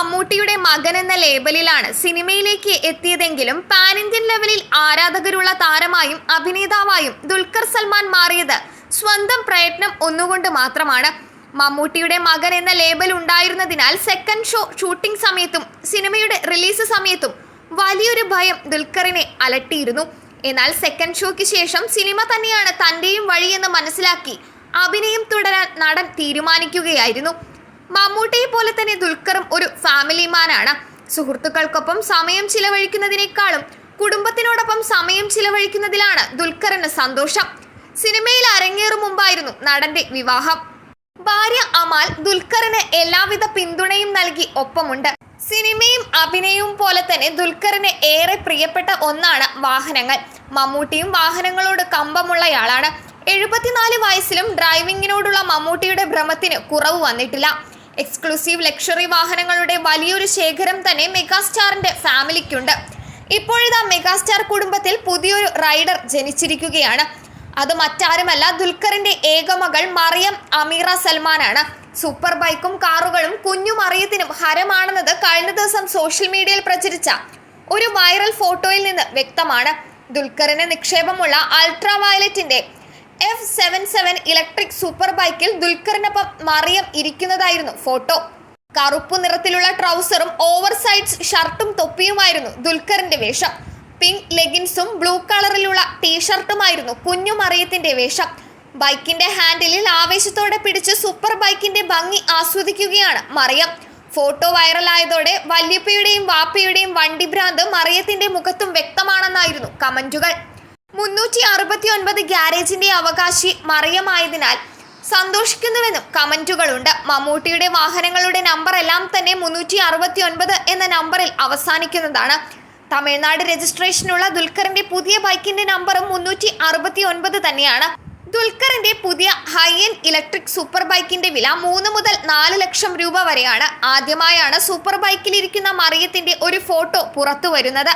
മമ്മൂട്ടിയുടെ മകൻ എന്ന ലേബലിലാണ് സിനിമയിലേക്ക് എത്തിയതെങ്കിലും പാൻ ഇന്ത്യൻ ലെവലിൽ ആരാധകരുള്ള താരമായും അഭിനേതാവായും ദുൽഖർ സൽമാൻ മാറിയത് സ്വന്തം പ്രയത്നം ഒന്നുകൊണ്ട് മാത്രമാണ്. മമ്മൂട്ടിയുടെ മകൻ എന്ന ലേബൽ ഉണ്ടായിരുന്നതിനാൽ സെക്കൻഡ് ഷോ ഷൂട്ടിംഗ് സമയത്തും സിനിമയുടെ റിലീസ് സമയത്തും വലിയൊരു ഭയം ദുൽഖറിനെ അലട്ടിയിരുന്നു. എന്നാൽ സെക്കൻഡ് ഷോയ്ക്ക് ശേഷം സിനിമ തന്നെയാണ് തന്റെയും വഴിയെന്ന് മനസ്സിലാക്കി അഭിനയം തുടരാൻ നടൻ തീരുമാനിക്കുകയായിരുന്നു. മമ്മൂട്ടിയെ പോലെ തന്നെ ദുൽഖറും ഒരു ഫാമിലി മാനാണ് സുഹൃത്തുക്കൾക്കൊപ്പം സമയം ചിലവഴിക്കുന്നതിനേക്കാളും കുടുംബത്തിനോടൊപ്പം സമയം ചിലവഴിക്കുന്നതിലാണ് ദുൽഖറിന് സന്തോഷം. സിനിമയിൽ അരങ്ങേറും മുമ്പായിരുന്നു നടന്റെ വിവാഹം. ഭാര്യ അമാൽ ദുൽഖറിന് എല്ലാവിധ പിന്തുണയും നൽകി ഒപ്പമുണ്ട്. സിനിമയും അഭിനയവും പോലെ തന്നെ ദുൽഖറിന് ഏറെ പ്രിയപ്പെട്ട ഒന്നാണ് വാഹനങ്ങൾ. മമ്മൂട്ടിയും വാഹനങ്ങളോട് കമ്പമുള്ളയാളാണ്. എഴുപത്തിനാല് വയസ്സിലും ഡ്രൈവിംഗിനോടുള്ള മമ്മൂട്ടിയുടെ ഭ്രമത്തിന് കുറവ് വന്നിട്ടില്ല. എക്സ്ക്ലൂസീവ് ലക്ഷറി വാഹനങ്ങളുടെ വലിയൊരു ശേഖരം തന്നെ മെഗാസ്റ്റാറിന്റെ ഫാമിലിക്കുണ്ട്. ഇപ്പോഴിതാ മെഗാസ്റ്റാർ കുടുംബത്തിൽ പുതിയൊരു റൈഡർ ജനിച്ചിരിക്കുകയാണ്. അത് മറ്റാരുമല്ല ദുൽഖറിന്റെ ഏകമകൾ മറിയം അമീറ സൽമാനാണ്. സൂപ്പർ ബൈക്കും കാറുകളും കുഞ്ഞു മറിയത്തിനും ഹരമാണെന്നത് കഴിഞ്ഞ ദിവസം സോഷ്യൽ മീഡിയയിൽ പ്രചരിച്ച ഒരു വൈറൽ ഫോട്ടോയിൽ നിന്ന് വ്യക്തമാണ്. ദുൽഖറിന് നിക്ഷേപമുള്ള ultra വയലറ്റിന്റെ F seven seven electric super ബൈക്കിൽ ദുൽഖറിനൊപ്പം മറിയം ഇരിക്കുന്നതായിരുന്നു ഫോട്ടോ. കറുപ്പ് നിറത്തിലുള്ള ട്രൗസറും ഓവർ സൈഡ്സ് ഷർട്ടും തൊപ്പിയുമായിരുന്നു ദുൽഖറിന്റെ വേഷം. പിങ്ക് ലെഗിൻസും ബ്ലൂ കളറിലുള്ള ടീഷർട്ടുമായിരുന്നു കുഞ്ഞു മറിയത്തിന്റെ വേഷം. ബൈക്കിന്റെ ഹാൻഡിലിൽ ആവേശത്തോടെ പിടിച്ച് സൂപ്പർ ബൈക്കിന്റെ ഭംഗി ആസ്വദിക്കുകയാണ് മറിയം. ഫോട്ടോ വൈറലായതോടെ വല്യപ്പയുടെയും വാപ്പയുടെയും വണ്ടി ഭ്രാന്ത് മറിയത്തിന്റെ മുഖത്തും വ്യക്തമാണെന്നായിരുന്നു കമന്റുകൾ. മുന്നൂറ്റി അറുപത്തി ഒൻപത് ഗ്യാരേജിന്റെ അവകാശി മറിയമായതിനാൽ സന്തോഷിക്കുന്നുവെന്നും കമന്റുകളുണ്ട്. മമ്മൂട്ടിയുടെ വാഹനങ്ങളുടെ നമ്പർ എല്ലാം തന്നെ മുന്നൂറ്റി അറുപത്തി ഒൻപത് എന്ന നമ്പറിൽ അവസാനിക്കുന്നതാണ്. തമിഴ്നാട് രജിസ്ട്രേഷനുള്ള ദുൽഖറിന്റെ പുതിയ ബൈക്കിന്റെ നമ്പറും മുന്നൂറ്റി അറുപത്തി ഒൻപത് തന്നെയാണ്. ദുൽഖറിന്റെ പുതിയ ഹൈ എൻഡ് ഇലക്ട്രിക് സൂപ്പർ ബൈക്കിന്റെ വില മൂന്ന് മുതൽ നാല് ലക്ഷം രൂപ വരെയാണ്. ആദ്യമായാണ് സൂപ്പർ ബൈക്കിലിരിക്കുന്ന മറിയത്തിന്റെ ഒരു ഫോട്ടോ പുറത്തു വരുന്നത്